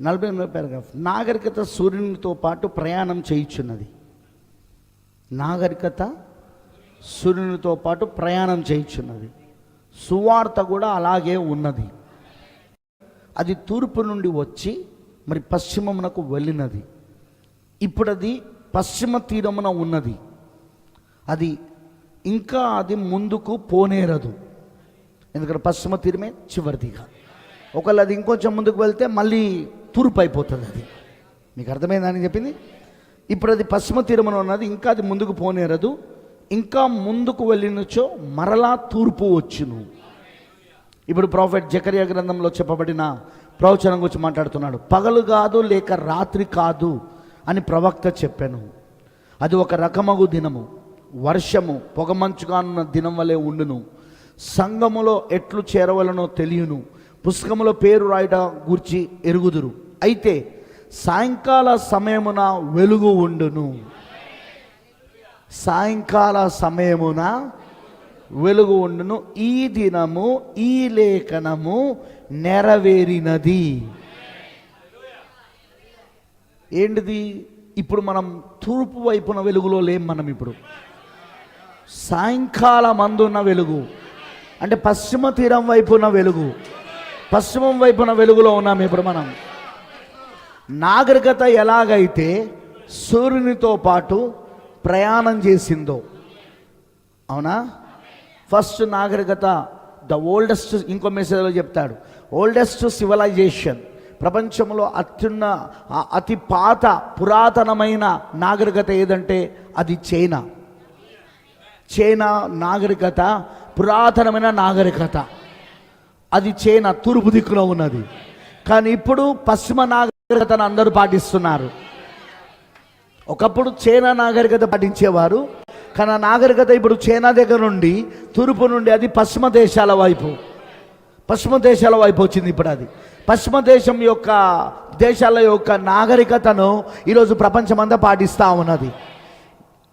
నలభై ఎనిమిదో పారాగ్రాఫ్. నాగరికత సూర్యునితో పాటు ప్రయాణం చేయించున్నది. నాగరికత సూర్యునితో పాటు ప్రయాణం చేయించున్నది. సువార్త కూడా అలాగే ఉన్నది. అది తూర్పు నుండి వచ్చి మరి పశ్చిమమునకు వెళ్ళినది. ఇప్పుడు అది పశ్చిమ తీరమున ఉన్నది. అది ఇంకా అది ముందుకు పోనేరదు. ఎందుకంటే పశ్చిమ తీరమే చివరిదిగా. ఒకళ్ళు అది ఇంకొంచెం ముందుకు వెళ్తే మళ్ళీ తూర్పు అయిపోతుంది అది. మీకు అర్థమైందని చెప్పింది? ఇప్పుడు అది పశ్చిమ తీరమున ఉన్నది ఇంకా అది ముందుకు పోనేరదు. ఇంకా ముందుకు వెళ్ళినచో మరలా తూర్పు వచ్చును. ఇప్పుడు ప్రాఫెట్ జకరియా గ్రంథంలో చెప్పబడిన ప్రవచనం గురించి మాట్లాడుతున్నాడు. పగలు కాదు లేక రాత్రి కాదు అని ప్రవక్త చెప్పాను. అది ఒక రకమగు దినము. వర్షము పొగమంచుగానున్న దినం వలె ఉండును. సంఘములో ఎట్లు చేరవలనో తెలియను. పుస్తకములో పేరు రాయట గూర్చి ఎరుగుదురు. అయితే సాయంకాల సమయమున వెలుగు ఉండును. సాయంకాల సమయమున వెలుగు ఉండును. ఈ దినము ఈ లేఖనము నెరవేరినది. ఏంటిది? ఇప్పుడు మనం తూర్పు వైపున వెలుగులో లేం మనం ఇప్పుడు. సాయంకాలం అందున్న వెలుగు. అంటే పశ్చిమ తీరం వైపున వెలుగు. పశ్చిమం వైపున వెలుగులో ఉన్నాం ఇప్పుడు మనం. నాగరికత ఎలాగైతే సూర్యునితో పాటు ప్రయాణం చేసిందో అవునా? ఫస్ట్ నాగరికత ద ఓల్డెస్ట్ ఇంకో మెసేజ్లో చెప్తాడు. ఓల్డెస్ట్ సివిలైజేషన్ ప్రపంచంలో అత్యున్న అతి పాత పురాతనమైన నాగరికత ఏదంటే అది చైనా. చైనా నాగరికత పురాతనమైన నాగరికత. అది చైనా తూర్పు దిక్కులో ఉన్నది. కానీ ఇప్పుడు పశ్చిమ నాగరికతను అందరూ పాటిస్తున్నారు. ఒకప్పుడు చైనా నాగరికత పాటించేవారు కానీ ఆ నాగరికత ఇప్పుడు చైనా దగ్గర నుండి తూర్పు నుండి అది పశ్చిమ దేశాల వైపు పశ్చిమ దేశాల వైపు వచ్చింది ఇప్పుడు అది. పశ్చిమ దేశం యొక్క దేశాల యొక్క నాగరికతను ఈరోజు ప్రపంచమంతా పాటిస్తూ ఉన్నది.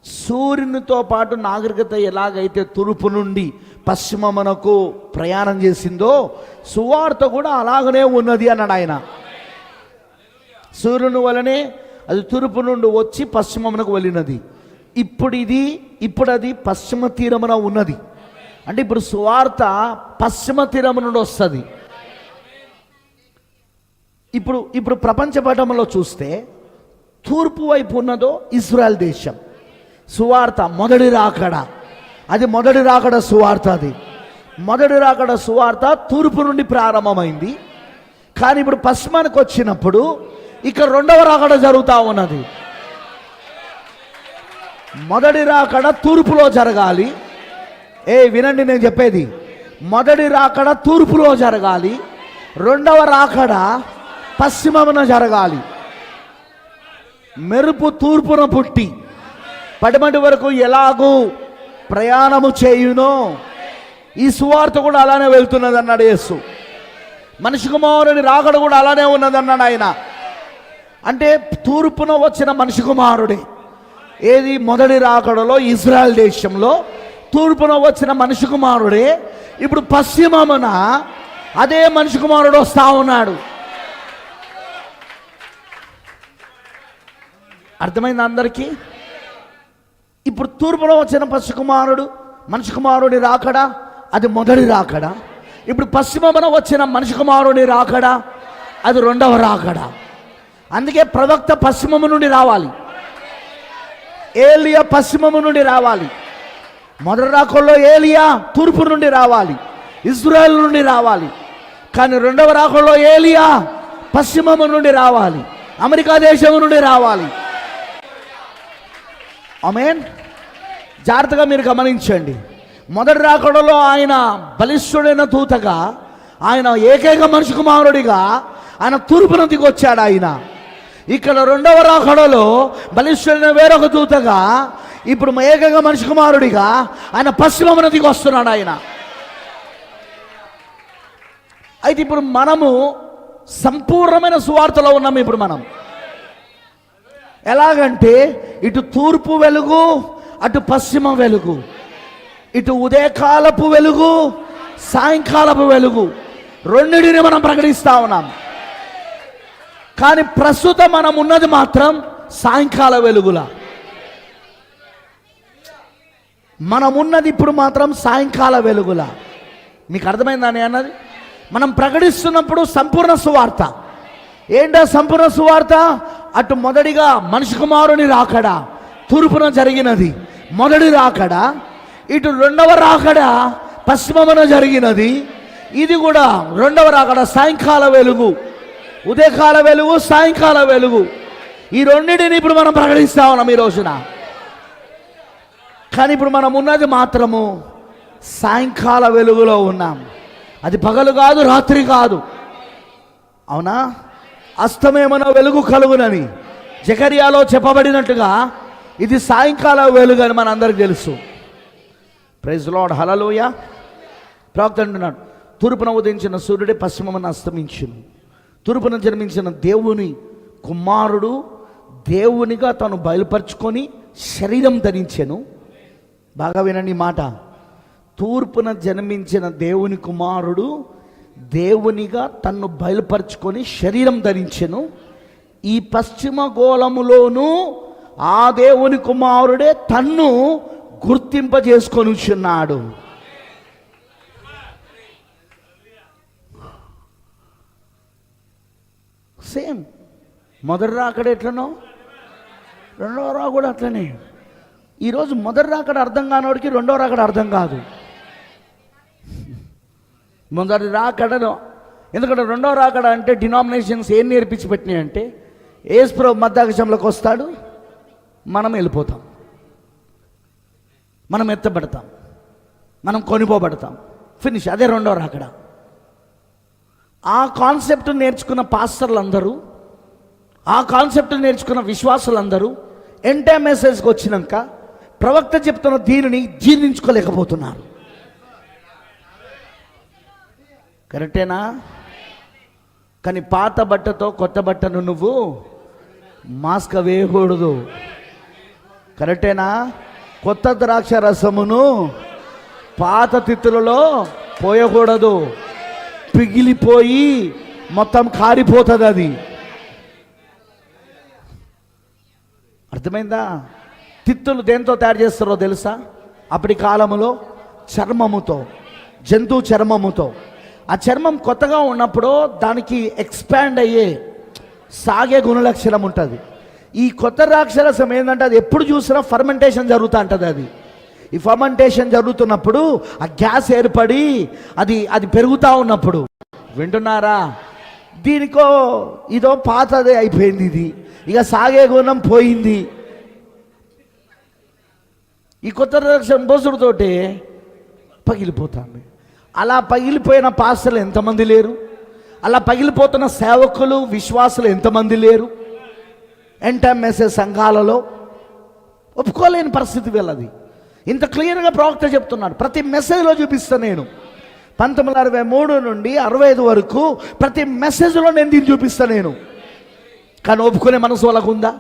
సూర్యునితో పాటు నాగరికత ఎలాగైతే తూర్పు నుండి పశ్చిమమునకు ప్రయాణం చేసిందో సువార్త కూడా అలాగనే ఉన్నది అన్నాడు ఆయన. సూర్యుని వలనే అది తూర్పు నుండి వచ్చి పశ్చిమమునకు వెళ్ళినది. ఇప్పుడు ఇది ఇప్పుడు అది పశ్చిమ తీరమున ఉన్నది. అంటే ఇప్పుడు సువార్త పశ్చిమ తీరము నుండి వస్తుంది. ఇప్పుడు ఇప్పుడు ప్రపంచ పటంలో చూస్తే తూర్పు వైపు ఉన్నదో ఇజ్రాయెల్ దేశం. సువార్త మొదటి రాకడ. అది మొదటి రాకడ సువార్త అది. మొదటి రాకడ సువార్త తూర్పు నుండి ప్రారంభమైంది. కానీ ఇప్పుడు పశ్చిమానికి వచ్చినప్పుడు ఇక్కడ రెండవ రాకడ జరుగుతూ ఉన్నది. మొదటి రాకడ తూర్పులో జరగాలి. ఏ వినండి నేను చెప్పేది. మొదటి రాకడ తూర్పులో జరగాలి. రెండవ రాకడ పశ్చిమమున జరగాలి. మెరుపు తూర్పున పుట్టి పడమటి వరకు ఎలాగూ ప్రయాణము చేయును ఈ సువార్త కూడా అలానే వెళ్తున్నది అన్నాడు యేసు. మనిషి కుమారుని రాకడ కూడా అలానే ఉన్నదన్నాడు ఆయన. అంటే తూర్పున వచ్చిన మనిషి కుమారుడే. ఏది మొదటి రాకడలో ఇజ్రాయెల్ దేశంలో తూర్పున వచ్చిన మనిషి కుమారుడే. ఇప్పుడు పశ్చిమమున అదే మనిషి కుమారుడు వస్తా ఉన్నాడు. అర్థమైంది అందరికీ? ఇప్పుడు తూర్పులో వచ్చిన పశు కుమారుడు మనిషి కుమారుడి రాకడా? అది మొదటి రాకడా? ఇప్పుడు పశ్చిమమున వచ్చిన మనిషి కుమారుడి రాకడా? అది రెండవ రాకడా? అందుకే ప్రవక్త పశ్చిమము నుండి రావాలి. ఏలియా పశ్చిమము నుండి రావాలి. మొదటి రాకల్లో ఏలియా తూర్పు నుండి రావాలి. ఇజ్రాయెల్ నుండి రావాలి. కానీ రెండవ రాకల్లో ఏలియా పశ్చిమము నుండి రావాలి. అమెరికా దేశం నుండి రావాలి. ఆమెన్. జాగ్రత్తగా మీరు గమనించండి. మొదటి రాకడలో ఆయన బలిష్ఠుడైన దూతగా ఆయన ఏకైక మనిషి కుమారుడిగా ఆయన తూర్పున దిగొచ్చాడు ఆయన. ఇక్కడ రెండవ రాకడలో బలిష్ఠుడైన వేరొక దూతగా ఇప్పుడు ఏకైక మనిషి కుమారుడిగా ఆయన పశ్చిమమున దిగి వస్తున్నాడు ఆయన. అయితే ఇప్పుడు మనము సంపూర్ణమైన సువార్తలో ఉన్నాము ఇప్పుడు మనం. ఎలాగంటే ఇటు తూర్పు వెలుగు అటు పశ్చిమ వెలుగు. ఇటు ఉదయకాలపు వెలుగు సాయంకాలపు వెలుగు. రెండిటిని మనం ప్రకటిస్తా ఉన్నాం. కానీ ప్రస్తుతం మనం ఉన్నది మాత్రం సాయంకాల వెలుగుల. మనం ఉన్నది ఇప్పుడు మాత్రం సాయంకాల వెలుగుల. మీకు అర్థమైందని అన్నది? మనం ప్రకటిస్తున్నప్పుడు సంపూర్ణ సువార్త. ఏంటో సంపూర్ణ సువార్త? అటు మొదటిగా మనిషి కుమారుని రాకడా తూర్పున జరిగినది. మొదటి రాకడా ఇటు రెండవ రాకడా పశ్చిమమున జరిగినది. ఇది కూడా రెండవ రాకడ సాయంకాల వెలుగు. ఉదయకాల వెలుగు సాయంకాల వెలుగు. ఈ రెండింటిని ఇప్పుడు మనం ప్రకటిస్తా ఉన్నాం ఈ రోజున. కానీ ఇప్పుడు మనం ఉన్నది మాత్రము సాయంకాల వెలుగులో ఉన్నాం. అది పగలు కాదు రాత్రి కాదు. అవునా? అస్తమేమన వెలుగు కలుగునని. జకరియాలో చెప్పబడినట్టుగా ఇది సాయంకాల వెలుగు అని మనందరికి తెలుసు. ప్రైజ్ లాడ్ హలలోయ ప్రవక్త అంటున్నాడు తూర్పున ఉదయించిన సూర్యుడే పశ్చిమమున అస్తమించును. తూర్పున జన్మించిన దేవుని కుమారుడు దేవునిగా తను బయలుపరుచుకొని శరీరం ధరించాను. బాగా వినండి మాట. తూర్పున జన్మించిన దేవుని కుమారుడు దేవునిగా తన్ను బయలుపరుచుకొని శరీరం ధరించెను. ఈ పశ్చిమ గోళములోను ఆ దేవుని కుమారుడే తన్ను గుర్తింపజేసుకొనుచున్నాడు. సేమ్. మొదటి రాకడ ఎట్లనో? రెండవ రా కూడా అట్లనే. ఈరోజు మొదటి రాకడ అర్థం కానివాడికి రెండవ రాకడ అర్థం కాదు. మొదటి రాకడను ఎందుకంటే రెండవ రాకడ అంటే డినామినేషన్స్ ఏం నేర్పించి పెట్టినాయి అంటే ఏస్ప్రో మధ్యాకాశంలోకి వస్తాడు మనం వెళ్ళిపోతాం. మనం ఎత్తబడతాం. మనం కొనిపోబడతాం. ఫినిష్ అదే రెండవ రాకడ ఆ కాన్సెప్ట్ నేర్చుకున్న పాస్టర్లు అందరూ ఆ కాన్సెప్ట్ నేర్చుకున్న విశ్వాసులందరూ ఎంటే మెసేజ్కి వచ్చినాక ప్రవక్త చెప్తున్న దీనిని జీర్ణించుకోలేకపోతున్నారు. కరెక్టేనా? కానీ పాత బట్టతో కొత్త బట్టను నువ్వు మాస్క్ వేయకూడదు. కరెక్టేనా? కొత్త ద్రాక్ష రసమును పాత తిత్తులలో పోయకూడదు. పిగిలిపోయి మొత్తం కారిపోతుంది అది. అర్థమైందా? తిత్తులు దేంతో తయారు చేస్తారో తెలుసా? అప్పటి కాలంలో చర్మముతో జంతు చర్మముతో. ఆ చర్మం కొత్తగా ఉన్నప్పుడు దానికి ఎక్స్పాండ్ అయ్యే సాగే గుణలక్షణం ఉంటుంది. ఈ కొత్త రాక్షరసం ఏంటంటే అది ఎప్పుడు చూసినా ఫర్మెంటేషన్ జరుగుతూ ఉంటుంది అది. ఈ ఫర్మెంటేషన్ జరుగుతున్నప్పుడు ఆ గ్యాస్ ఏర్పడి అది అది పెరుగుతూ ఉన్నప్పుడు. వింటున్నారా? దీనికో ఇదో పాతదే అయిపోయింది ఇది. ఇక సాగే గుణం పోయింది. ఈ కొత్త రక్షణ బోసుడుతోటి పగిలిపోతాంది. అలా పగిలిపోయిన పాస్టర్లు ఎంతమంది లేరు? అలా పగిలిపోతున్న సేవకులు విశ్వాసులు ఎంతమంది లేరు? ఎన్టీఎంఎస్ఏ సంఘాలలో ఒప్పుకోలేని పరిస్థితి వీళ్ళది. ఇంత క్లియర్గా ప్రవక్త చెప్తున్నాడు. ప్రతి మెసేజ్లో చూపిస్తా నేను. పంతొమ్మిది అరవై మూడు నుండి అరవై ఐదు వరకు ప్రతి మెసేజ్లో నేను దీన్ని చూపిస్తాను నేను. కానీ ఒప్పుకునే మనసు వాళ్ళకు ఉందా?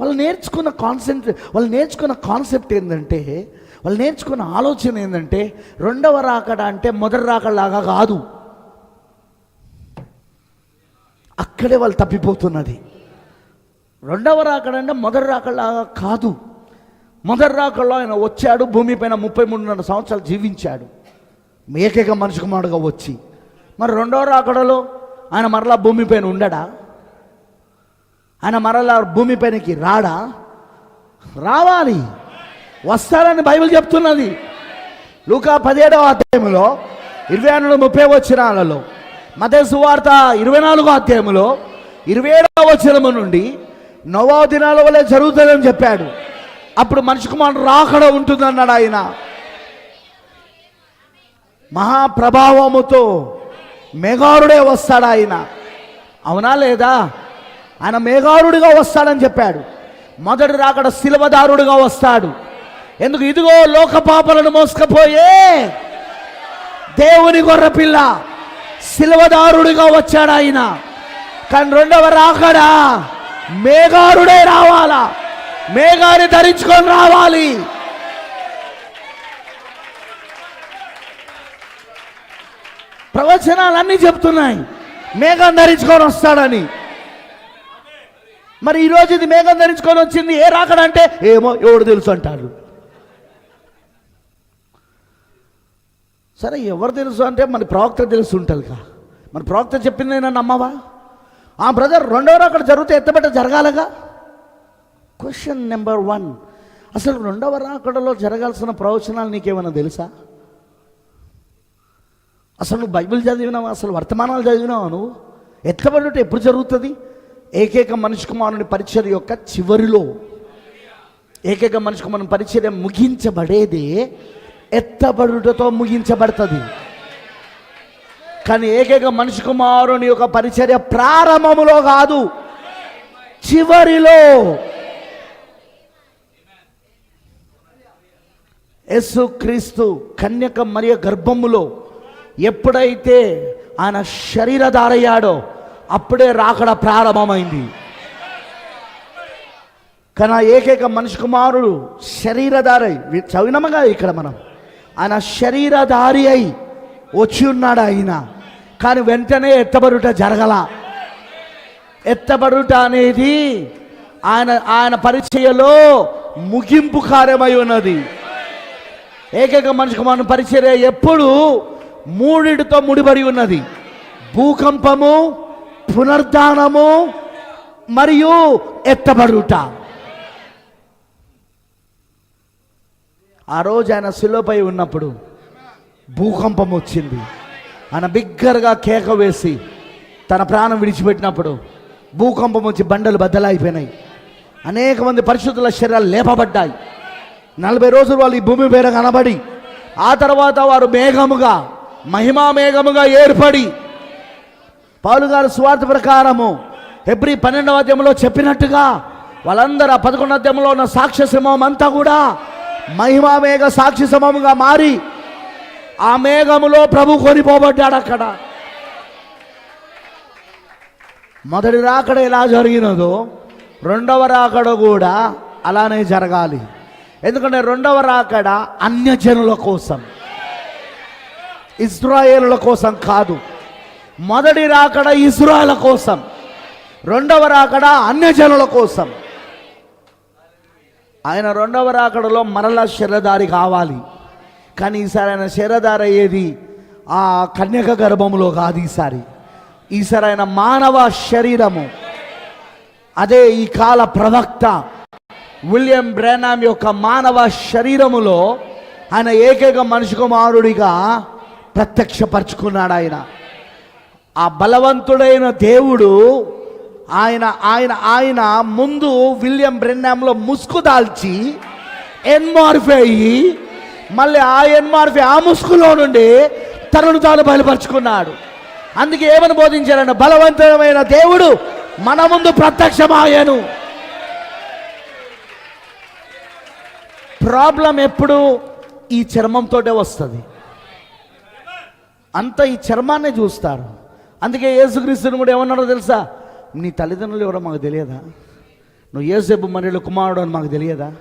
వాళ్ళు నేర్చుకున్న కాన్సెప్ట్ వాళ్ళు నేర్చుకున్న కాన్సెప్ట్ ఏంటంటే వాళ్ళు నేర్చుకున్న ఆలోచన ఏంటంటే రెండవ రాకడ అంటే మొదటి రాకడలాగా కాదు. అక్కడే వాళ్ళు తప్పిపోతున్నది. రెండవ రాకడ అంటే మొదటి రాకడలాగా కాదు. మొదటి రాకడలో ఆయన వచ్చాడు భూమిపైన ముప్పై మూడున్నర సంవత్సరాలు జీవించాడు. ఏకైక మనిషి కుమారుడుగా వచ్చి. మరి రెండవ రాకడలో ఆయన మరలా భూమిపైన ఉండడా? ఆయన మరలా భూమిపైనకి రాడా? రావాలి. వస్తారని బైబిల్ చెప్తున్నది. లూకా పదిహేడవ అధ్యాయంలో ఇరవై ఆరు ముప్పై వచ్చినాలలో మత సువార్త ఇరవై నాలుగో అధ్యాయంలో ఇరవై ఏడవ వచనము నుండి నవో దినాల వల్లే జరుగుతుందని చెప్పాడు. అప్పుడు మనిషి కుమారుడు రాకడ ఉంటుందన్నాడు ఆయన. మహాప్రభావముతో మేఘారుడే వస్తాడు ఆయన. అవునా లేదా? ఆయన మేఘారుడిగా వస్తాడని చెప్పాడు. మొదటి రాకడ శిలవదారుడుగా వస్తాడు. ఎందుకు ఇదిగో లోక పాపలను మోసుకపోయే? దేవుని గొర్రెపిల్ల శిలవదారుడిగా వచ్చాడు ఆయన. కానీ రెండవ రాకడా మేఘారుడే రావాలా? మేఘాన్ని ధరించుకొని రావాలి. ప్రవచనాలు అన్నీ చెప్తున్నాయి. మేఘం ధరించుకొని వస్తాడని. మరి ఈరోజు ఇది మేఘం ధరించుకొని వచ్చింది ఏ రాకడంటే ఏమో ఎవడు తెలుసు అంటాడు. సరే ఎవరు తెలుసు అంటే మన ప్రవక్త తెలుసు ఉంటుందిగా మన ప్రవక్త చెప్పింది నేను నమ్మవా? ఆ బ్రదర్ రెండవ అక్కడ జరిగితే ఎత్తబెట్ట జరగాలగా? క్వశ్చన్ నెంబర్ వన్ అసలు రెండవ రాకడలో జరగాల్సిన ప్రవచనాలు నీకేమైనా తెలుసా? అసలు నువ్వు బైబిల్ చదివినావా? అసలు వర్తమానాలు చదివినావా నువ్వు? ఎత్తబడుట ఎప్పుడు జరుగుతుంది? ఏకైక మనిషి కుమారుని పరిచర్ యొక్క చివరిలో. ఏకైక మనిషి కుమారుని పరిచర్య ముగించబడేదే ఎత్తబడుటతో ముగించబడుతుంది. కానీ ఏకైక మనిషి కుమారుని యొక్క పరిచర్య ప్రారంభములో కాదు చివరిలో. యేసు క్రీస్తు కన్యక మరియ గర్భములో ఎప్పుడైతే ఆయన శరీరధారయ్యాడో అప్పుడే రాకడ ప్రారంభమైంది. కానీ ఆ ఏకైక మనిషి కుమారుడు శరీరధారై చవినమగా ఇక్కడ మనం? ఆయన శరీరధారి అయి వచ్చి ఉన్నాడు ఆయన. కానీ వెంటనే ఎత్తబడుట జరగల. ఎత్తబడుట అనేది ఆయన ఆయన పరిచయలో ముగింపు కార్యమై ఉన్నది. ఏకైక మనిషికి మన పరిచర్య ఎప్పుడు మూడిటితో ముడిపడి ఉన్నది. భూకంపము పునర్ధానము మరియు ఎత్తబడుట. ఆ రోజు ఆయన శిలోపై ఉన్నప్పుడు భూకంపం వచ్చింది. ఆయన బిగ్గరగా కేక వేసి తన ప్రాణం విడిచిపెట్టినప్పుడు భూకంపం వచ్చి బండలు బద్దలైపోయినాయి. అనేక మంది పరిశుద్ధుల శరీరాలు లేపబడ్డాయి. నలభై రోజులు వాళ్ళు ఈ భూమి మీద కనబడి ఆ తర్వాత వారు మేఘముగా మహిమా మేఘముగా ఏర్పడి పౌలు గారు స్వార్థ ప్రకారము ఎబ్రి పన్నెండవ అధ్యాయంలో చెప్పినట్టుగా వాళ్ళందరూ ఆ పదకొండవ అధ్యాయంలో ఉన్న సాక్ష్య అంతా కూడా మహిమా మేఘ సాక్షి సమముగా మారి ఆ మేఘములో ప్రభు కొనిపోబడ్డాడు అక్కడ. మొదటి రాకడ ఎలా జరిగినదో రెండవ రాకడ కూడా అలానే జరగాలి. ఎందుకంటే రెండవ రాకడ అన్యజనుల కోసం. ఇజ్రాయేలుల కోసం కాదు. మొదటి రాకడ ఇజ్రాయల కోసం. రెండవ రాకడ అన్యజనుల కోసం. ఆయన రెండవ రాకడలో మరలా శరదారి కావాలి. కానీ ఈసారి ఆయన శరదారి అయ్యేది ఆ కన్యక గర్భములో కాదు ఈసారి. ఈసారి ఆయన మానవ శరీరము. అదే ఈ కాల ప్రవక్త విలియం బ్రానామ్ యొక్క మానవ శరీరములో ఆయన ఏకైక మనిషి కుమారుడిగా ప్రత్యక్షపరుచుకున్నాడు ఆయన. ఆ బలవంతుడైన దేవుడు ఆయన ఆయన ఆయన ముందు విలియం బ్రెన్నాంలో ముసుగు దాల్చి ఎన్మార్ఫే అయ్యి మళ్ళీ ఆ ఎన్మార్ఫే ఆ ముసుగులో నుండి తనను తాను బయలుపరుచుకున్నాడు. అందుకే ఏమని బోధించారంటే బలవంతమైన దేవుడు మన ముందు ప్రత్యక్షమాయను. ప్రాబ్లం ఎప్పుడు ఈ చర్మంతోటే వస్తుంది. అంత ఈ చర్మాన్ని చూస్తారు. అందుకే యేసుక్రీస్తుని కూడా ఏమన్నాడో తెలుసా? నీ తల్లిదండ్రులు ఎవరో మాకు తెలియదా? నువ్వు ఏసేపు మరిలో కుమారుడు అని మాకు తెలియదా?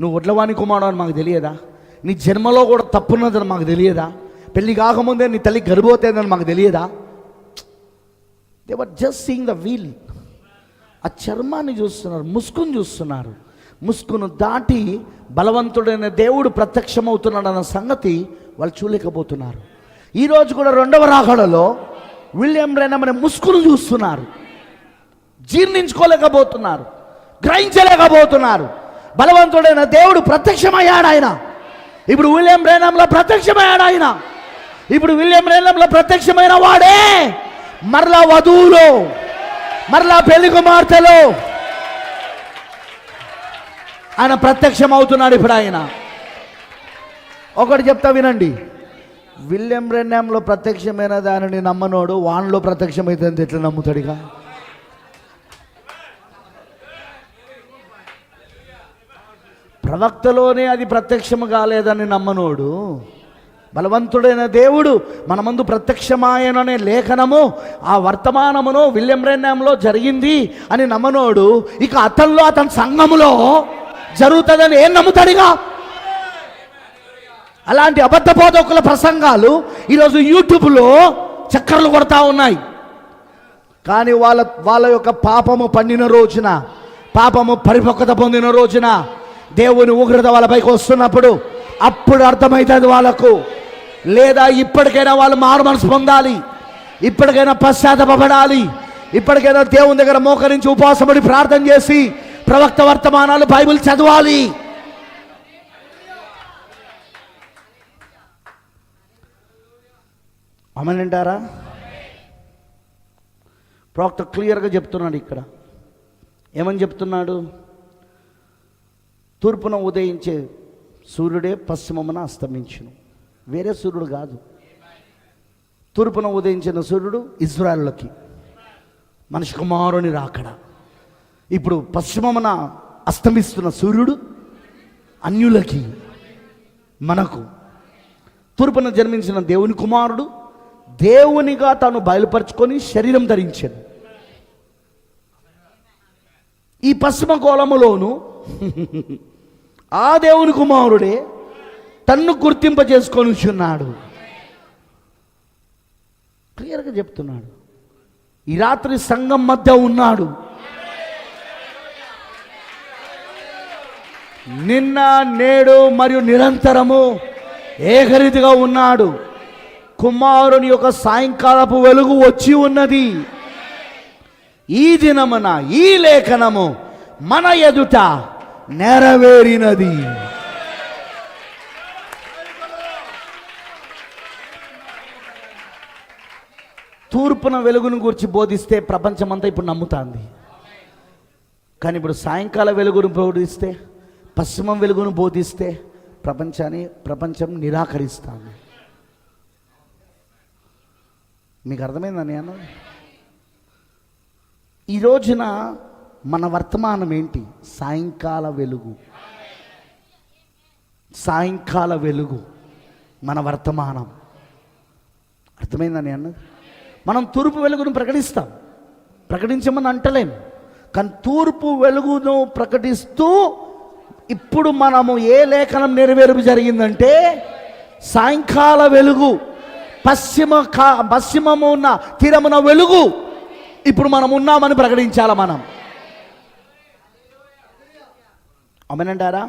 నువ్వు ఒడ్లవాణి కుమారుడు అని మాకు తెలియదా? నీ జన్మలో కూడా తప్పున్నదని మాకు తెలియదా? పెళ్ళి కాకముందే నీ తల్లి గర్భవతేందని మాకు తెలియదా? They were just seeing the veil ఆ చర్మాన్ని చూస్తున్నారు ముసుకుని చూస్తున్నారు. ముసుకును దాటి బలవంతుడైన దేవుడు ప్రత్యక్షమవుతున్నాడు అన్న సంగతి వాళ్ళు చూడలేకపోతున్నారు. ఈరోజు కూడా రెండవ రాకడలో విలియం రైనా మన ముసుకును చూస్తున్నారు. జీర్ణించుకోలేకపోతున్నారు. గ్రహించలేకపోతున్నారు. బలవంతుడైన దేవుడు ప్రత్యక్షమయ్యాడు ఆయన. ఇప్పుడు విలియం రేనంలో ప్రత్యక్షమయ్యాడు ఆయన. ఇప్పుడు విలియం రేనంలో ప్రత్యక్షమైన వాడే మరలా వధువులో మరలా పెళ్ళి కుమార్తెలో. ఆయన ప్రత్యక్షం అవుతున్నాడు ఇప్పుడు ఆయన. ఒకటి చెప్తా వినండి. విలియం రెన్యాంలో ప్రత్యక్షమైన దానిని నమ్మనోడు వాన్లో ప్రత్యక్షమైతే ఎట్లా నమ్ముతాడుగా ప్రవక్తలోనే అది ప్రత్యక్షము కాలేదని నమ్మనోడు. బలవంతుడైన దేవుడు మన ముందు ప్రత్యక్షమాయననే లేఖనము ఆ వర్తమానమును విలియంబ్రెన్యంలో జరిగింది అని నమ్మనోడు. ఇక అతనిలో అతని సంఘములో జరుగుతుందని ఏం నమ్ముతాడిగా? అలాంటి అబద్ధ బోధకుల ప్రసంగాలు ఈరోజు యూట్యూబ్లో చక్కర్లు కొడతా ఉన్నాయి. కానీ వాళ్ళ వాళ్ళ యొక్క పాపము పండిన రోజున పాపము పరిపక్వత పొందిన రోజున దేవుని ఉగ్రత వాళ్ళపైకి వస్తున్నప్పుడు అప్పుడు అర్థమవుతుంది వాళ్ళకు. లేదా ఇప్పటికైనా వాళ్ళు మారు మనసు పొందాలి. ఇప్పటికైనా పశ్చాత్తపడాలి ఇప్పటికైనా దేవుని దగ్గర మోకరించి ఉపవాసపడి ప్రార్థన చేసి ప్రవక్త వర్తమానాలు బైబిల్ చదవాలి. అమనంటారా ప్రవక్త క్లియర్గా చెప్తున్నాడు ఇక్కడ. ఏమని చెప్తున్నాడు? తూర్పున ఉదయించే సూర్యుడే పశ్చిమమున అస్తమించును. వేరే సూర్యుడు కాదు. తూర్పున ఉదయించిన సూర్యుడు ఇజ్రాయల్లోకి మనిషి కుమారుని రాకడ. ఇప్పుడు పశ్చిమమున అస్తమిస్తున్న సూర్యుడు అన్యులకి మనకు. తూర్పున జన్మించిన దేవుని కుమారుడు దేవునిగా తాను బయలుపరుచుకొని శరీరం ధరించాడు. ఈ పశ్చిమ కోలములోను ఆ దేవుని కుమారుడే తన్ను గుర్తింప చేసుకొని ఉన్నాడు క్లియర్గా చెప్తున్నాడు. ఈ రాత్రి సంఘం మధ్య ఉన్నాడు. నిన్న నేడు మరియు నిరంతరము ఏకరీతిగా ఉన్నాడు. కుమారుని యొక్క సాయంకాలపు వెలుగు వచ్చి ఉన్నది. ఈ దినమున ఈ లేఖనము మన ఎదుట నెరవేరినది. తూర్పున వెలుగును గురించి బోధిస్తే ప్రపంచమంతా ఇప్పుడు నమ్ముతాంది. కానీ ఇప్పుడు సాయంకాల వెలుగును బోధిస్తే పశ్చిమం వెలుగును బోధిస్తే ప్రపంచాన్ని ప్రపంచం నిరాకరిస్తాను మీకు అర్థమైందని అన్నది ఈ రోజున మన వర్తమానం ఏంటి? సాయంకాల వెలుగు. సాయంకాల వెలుగు మన వర్తమానం. అర్థమైందని అన్నది మనం తూర్పు వెలుగును ప్రకటిస్తాం. ప్రకటించమని అంటలేం. కానీ తూర్పు వెలుగును ప్రకటిస్తూ ఇప్పుడు మనము ఏ లేఖనం నెరవేర్పు జరిగిందంటే సాయంకాల వెలుగు. పశ్చిమ కా పశ్చిమము ఉన్న తీరమున వెలుగు. ఇప్పుడు మనం ఉన్నామని ప్రకటించాల మనం? అమనంటారా